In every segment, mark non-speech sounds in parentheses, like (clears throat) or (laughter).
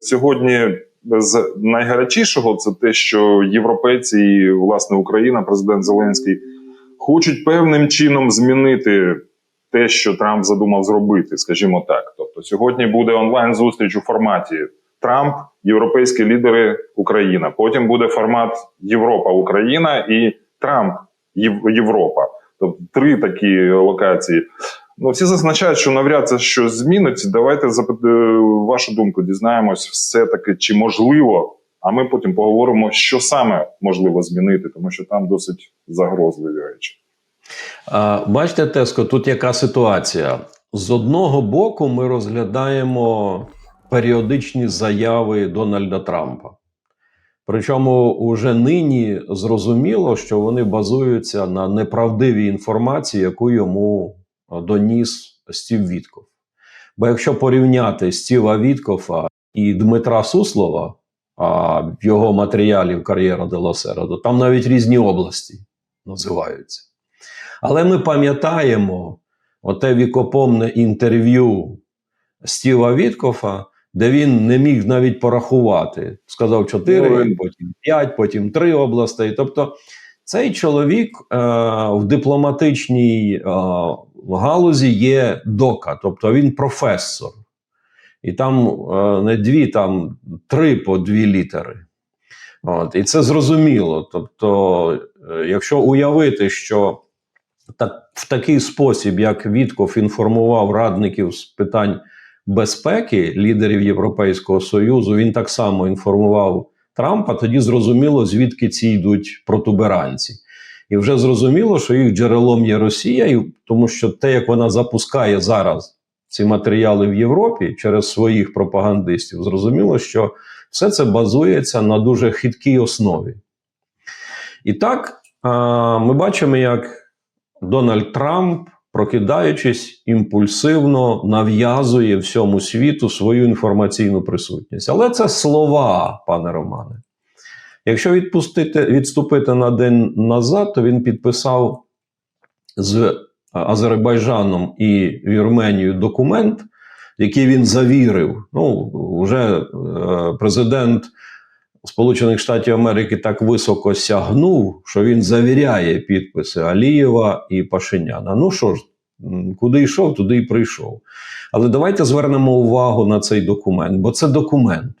Сьогодні з найгарячішого це те, що європейці і власне Україна, президент Зеленський, хочуть певним чином змінити те, що Трамп задумав зробити, скажімо так. Тобто, сьогодні буде онлайн зустріч у форматі Трамп, європейські лідери, Україна. Потім буде формат Європа, Україна і Трамп, Європа. Тобто три такі локації. Ну, всі зазначають, що навряд це щось змінить. Давайте е, вашу думку дізнаємось, все таки чи можливо. А ми потім поговоримо, що саме можливо змінити, тому що там досить загрозливі речі. Бачите, Теско, тут яка ситуація? З одного боку, ми розглядаємо періодичні заяви Дональда Трампа. Причому уже нині зрозуміло, що вони базуються на неправдивій інформації, яку йому доніс Стів Вітков. Бо якщо порівняти Стіва Віткофа і Дмитра Суслова, а в його матеріалі в кар'єра де Лосера, то там навіть різні області називаються. Але ми пам'ятаємо оте вікопомне інтерв'ю Стіва Віткофа, де він не міг навіть порахувати. Сказав чотири, Ну, потім п'ять, потім три областей. Тобто цей чоловік е, в дипломатичній е, галузі є дока, тобто він професор. І там е, не дві, там три по дві літери. От, і це зрозуміло. Тобто, е, якщо уявити, що так, в такий спосіб, як Вітков інформував радників з питань безпеки, лідерів Європейського Союзу, він так само інформував Трампа, тоді зрозуміло, звідки ці йдуть протуберанці. І вже зрозуміло, що їх джерелом є Росія, і, тому що те, як вона запускає зараз ці матеріали в Європі через своїх пропагандистів, зрозуміло, що все це базується на дуже хиткій основі. І так ми бачимо, як Дональд Трамп, прокидаючись, імпульсивно нав'язує всьому світу свою інформаційну присутність. Але це слова, пане Романе. Якщо відпустити, відступити на день назад, то він підписав з Азербайджаном і Вірменією документ, який він завірив. Ну, вже е, президент Сполучених Штатів Америки так високо сягнув, що він завіряє підписи Алієва і Пашиняна. Ну що ж, куди йшов, туди й прийшов. Але давайте звернемо увагу на цей документ, бо це документ.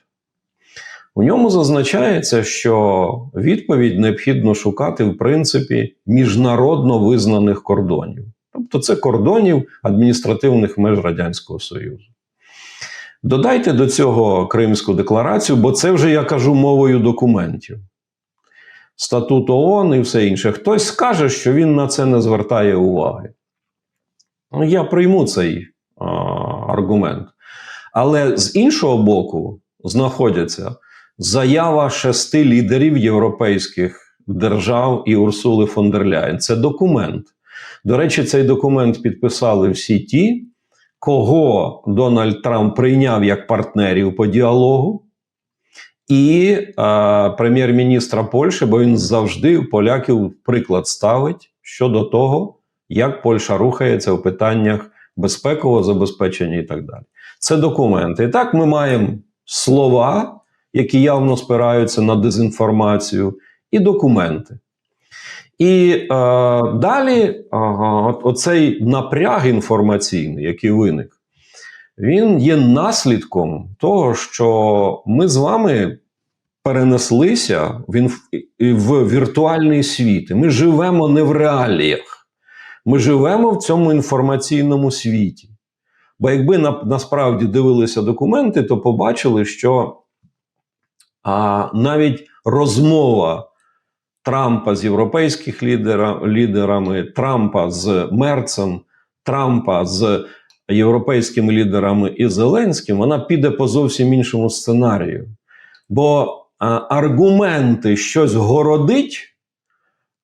У ньому зазначається, що відповідь необхідно шукати в принципі міжнародно визнаних кордонів. Тобто це кордонів адміністративних меж Радянського Союзу. Додайте до цього Кримську декларацію, бо це вже я кажу мовою документів. Статут ООН і все інше. Хтось скаже, що він на це не звертає уваги. Ну, я прийму цей а, аргумент. Але з іншого боку, знаходяться заява шести лідерів європейських держав і Урсули фон дер Ляєн. Це документ. До речі, цей документ підписали всі ті, кого Дональд Трамп прийняв як партнерів по діалогу, і е, прем'єр-міністра Польщі, бо він завжди поляків приклад ставить щодо того, як Польща рухається в питаннях безпекового забезпечення і так далі. Це документи. І так ми маємо слова, які явно спираються на дезінформацію, і документи. І е, далі ага, оцей напряг інформаційний, який виник, він є наслідком того, що ми з вами перенеслися в, інф... в віртуальний світ. Ми живемо не в реаліях, ми живемо в цьому інформаційному світі. Бо якби на, насправді дивилися документи, то побачили, що а, навіть розмова Трампа з європейських лідерами, Трампа з Мерцем, Трампа з європейськими лідерами і Зеленським, вона піде по зовсім іншому сценарію. Бо а, аргументи щось городить,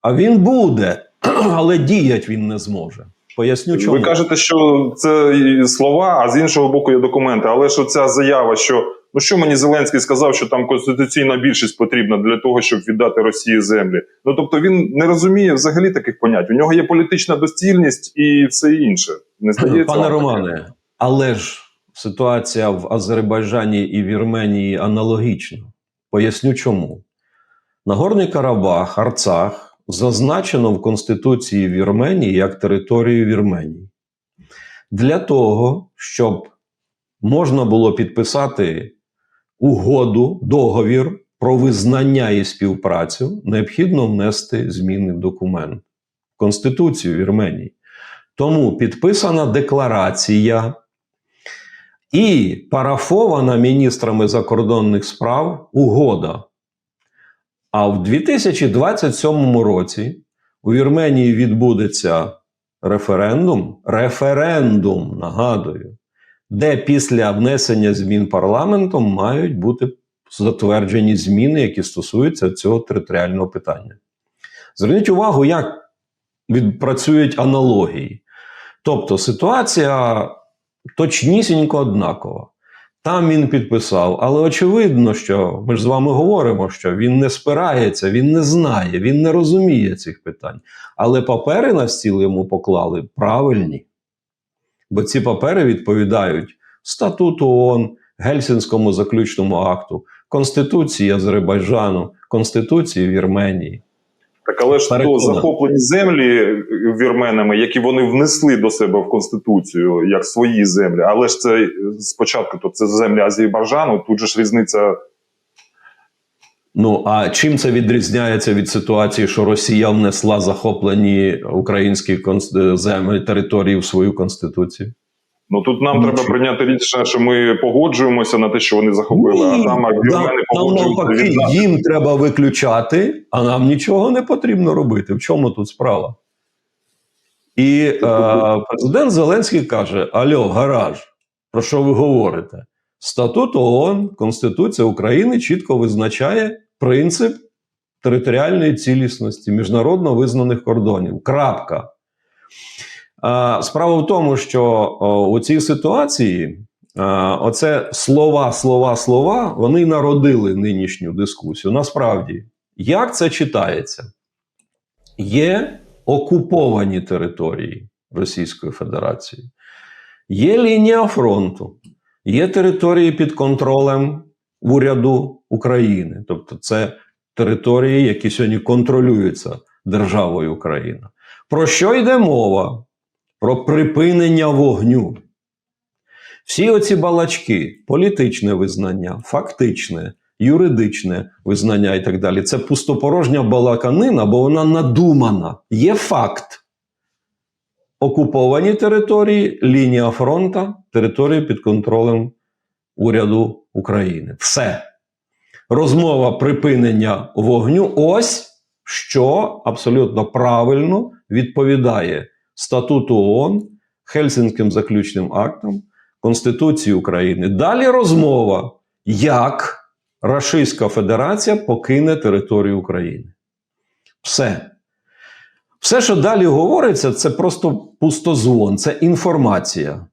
а він буде, (clears throat) але діять він не зможе. Поясню, чому. Ви кажете, що це слова, а з іншого боку є документи. Але що ця заява, що ну що мені Зеленський сказав, що там конституційна більшість потрібна для того, щоб віддати Росії землі. Ну тобто він не розуміє взагалі таких понять. У нього є політична доцільність і все інше. Не здається, Пане? Романе, але ж ситуація в Азербайджані і Вірменії аналогічна. Поясню чому. Нагорний Карабах, Арцах зазначено в Конституції Вірменії як територію Вірменії. Для того, щоб можна було підписати угоду, договір про визнання і співпрацю, необхідно внести зміни в документ в Конституцію Вірменії. Тому підписана декларація і парафована міністрами закордонних справ угода. А в 2027 році у Вірменії відбудеться референдум, референдум, нагадую, де після внесення змін парламентом мають бути затверджені зміни, які стосуються цього територіального питання. Зверніть увагу, як відпрацюють аналогії. Тобто ситуація точнісінько однакова. Там він підписав, але очевидно, що ми ж з вами говоримо, що він не спирається, він не знає, він не розуміє цих питань. Але папери на стіл йому поклали правильні. Бо ці папери відповідають статуту ООН, Гельсінському заключному акту, Конституції Азербайджану, Конституції Вірменії. Так, але ж то захоплені землі вірменами, які вони внесли до себе в конституцію як свої землі. Але ж це спочатку то це землі Азербайджану. Тут же ж різниця. Ну а чим це відрізняється від ситуації, що Росія внесла захоплені українські землі території в свою конституцію? Ну тут нам треба прийняти рішення, що ми погоджуємося на те, що вони захопили, а там а нам погоджуються навпаки, їм треба виключати, а нам нічого не потрібно робити. В чому тут справа? І е, президент Зеленський каже: Альо, гараж, про що ви говорите? Статут ООН, Конституція України чітко визначає принцип територіальної цілісності, міжнародно визнаних кордонів. Крапка. Справа в тому, що у цій ситуації оце слова, слова, слова, вони народили нинішню дискусію. Насправді, як це читається? Є окуповані території Російської Федерації, є лінія фронту, є території під контролем уряду України. Тобто, це території, які сьогодні контролюються державою Україна. Про що йде мова? Про припинення вогню. Всі оці балачки, політичне визнання, фактичне, юридичне визнання і так далі. Це пустопорожня балаканина, бо вона надумана. Є факт. Окуповані території, лінія фронта, території під контролем уряду України. Все. Розмова припинення вогню. Ось що абсолютно правильно відповідає статуту ООН, Хельсінським заключним актом, Конституції України. Далі розмова, як Рашистська Федерація покине територію України. Все. Все, що далі говориться, це просто пустозвон, це інформація,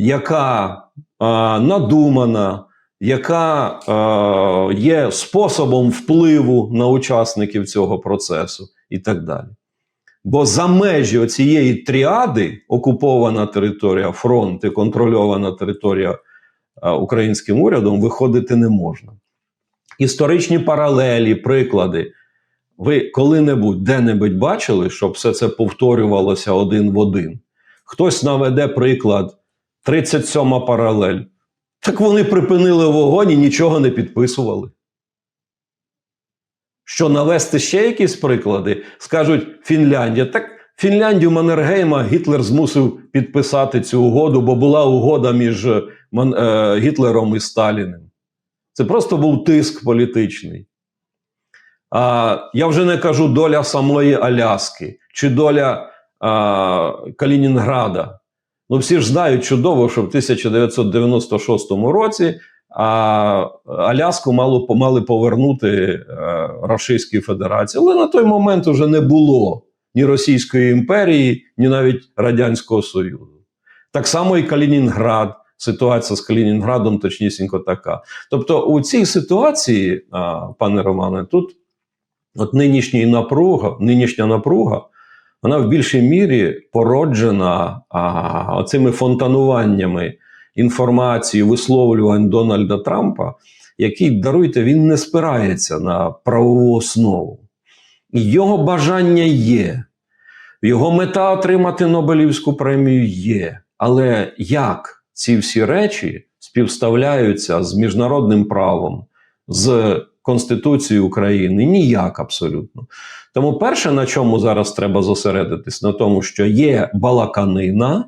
яка е, надумана, яка е, є способом впливу на учасників цього процесу і так далі. Бо за межі цієї тріади окупована територія, фронт і контрольована територія е, українським урядом виходити не можна. Історичні паралелі, приклади. Ви коли-небудь де-небудь бачили, щоб все це повторювалося один в один? Хтось наведе приклад 37 паралель. Так вони припинили вогонь і нічого не підписували. Що навести ще якісь приклади? Скажуть Фінляндія. Так Фінляндію Маннергейма Гітлер змусив підписати цю угоду, бо була угода між Ман- е, Гітлером і Сталіним. Це просто був тиск політичний. А, я вже не кажу доля самої Аляски чи доля а, Калінінграда. Ну, всі ж знають чудово, що в 1996 році а, Аляску мало, мали повернути е, Російській Федерації. Але на той момент вже не було ні Російської імперії, ні навіть Радянського Союзу. Так само і Калінінград. Ситуація з Калінінградом точнісінько така. Тобто, у цій ситуації, а, пане Романе, тут от нинішня напруга, нинішня напруга, вона в більшій мірі породжена а, оцими фонтануваннями інформації, висловлювань Дональда Трампа, який, даруйте, він не спирається на правову основу. І Його бажання є. Його мета отримати Нобелівську премію є. Але як ці всі речі співставляються з міжнародним правом, з Конституцією України? Ніяк абсолютно. Тому перше, на чому зараз треба зосередитись, на тому, що є балаканина,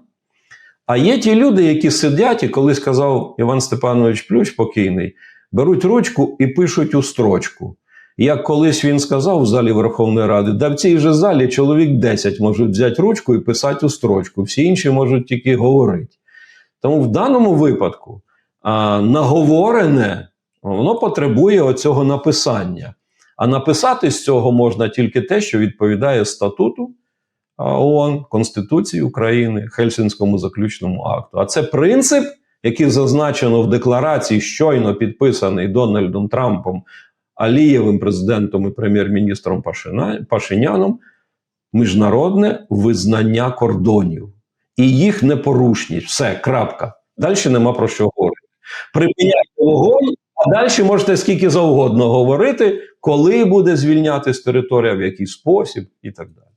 а є ті люди, які сидять, і коли сказав Іван Степанович Плющ покійний, беруть ручку і пишуть у строчку. Як колись він сказав в залі Верховної Ради, да в цій же залі чоловік 10 можуть взяти ручку і писати у строчку, всі інші можуть тільки говорити. Тому в даному випадку а, наговорене воно потребує оцього написання. А написати з цього можна тільки те, що відповідає статуту ООН, Конституції України, Хельсінському заключному акту. А це принцип, який зазначено в декларації, щойно підписаний Дональдом Трампом, Алієвим президентом і прем'єр-міністром Пашиняном, міжнародне визнання кордонів і їх непорушність. Все, крапка. Далі нема про що говорити. Припиняйте вогонь, а далі можете скільки завгодно говорити, коли буде звільнятись територія, в який спосіб і так далі.